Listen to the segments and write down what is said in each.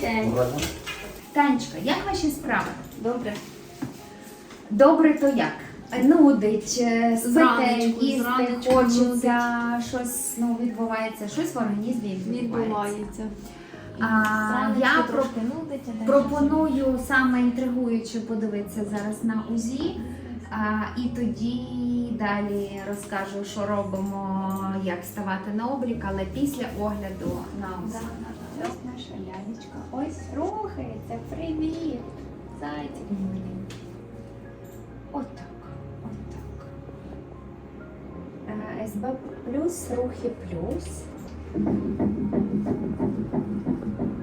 день. Танечка, як ваші справи? Добре. Добре, то як? Нудить, е, спите, Зранечку, їсти зранечку хочеться, щось ну, відбувається, щось в організмі відбувається. Відбувається. А, я про- трошки нудить, а далі Пропоную саме інтригуюче подивитися зараз на УЗІ. А, і тоді далі розкажу, що робимо, як ставати на облік, але після огляду на УЗІ. Да, лялечка. Ось рухається. Привіт. Зайчик. Отак, отак. Е, СБ плюс, рухи плюс.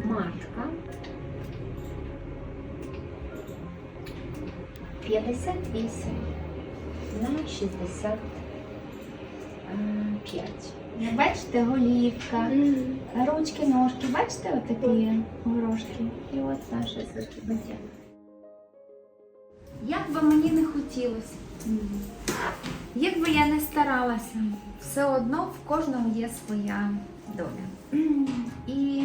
Марка. 58 на 65. Бачите, голівка, ручки, ножки, бачите, отакі горошки. І от наше серцебиття. Як би мені не хотілося, як би я не старалася, все одно в кожного є своя доля. І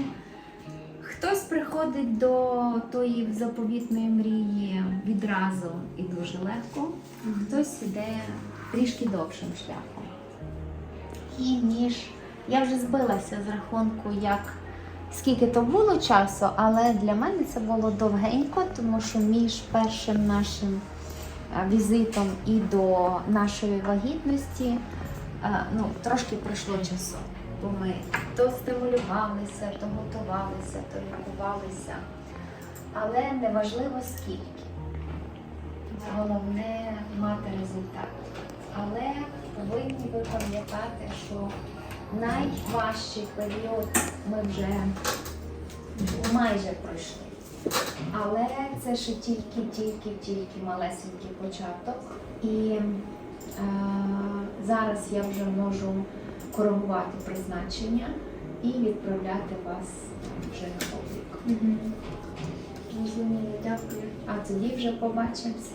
хтось приходить до тої заповітної мрії відразу і дуже легко, хтось іде трішки довшим шляхом. І ніж я вже збилася з рахунку, як скільки то було часу, але для мене це було довгенько, тому що між першим нашим е, візитом і до нашої вагітності е, ну, трошки пройшло часу. Бо ми то стимулювалися, то готувалися, то лікувалися. Але неважливо скільки. Головне мати результат. Але повинні ви пам'ятати, що найважчий період ми вже майже пройшли. Але це ще тільки, тільки, тільки малесенький початок. І е, зараз я вже можу коригувати призначення і відправляти вас вже на облік. Розумію, дякую. А тоді вже побачимося.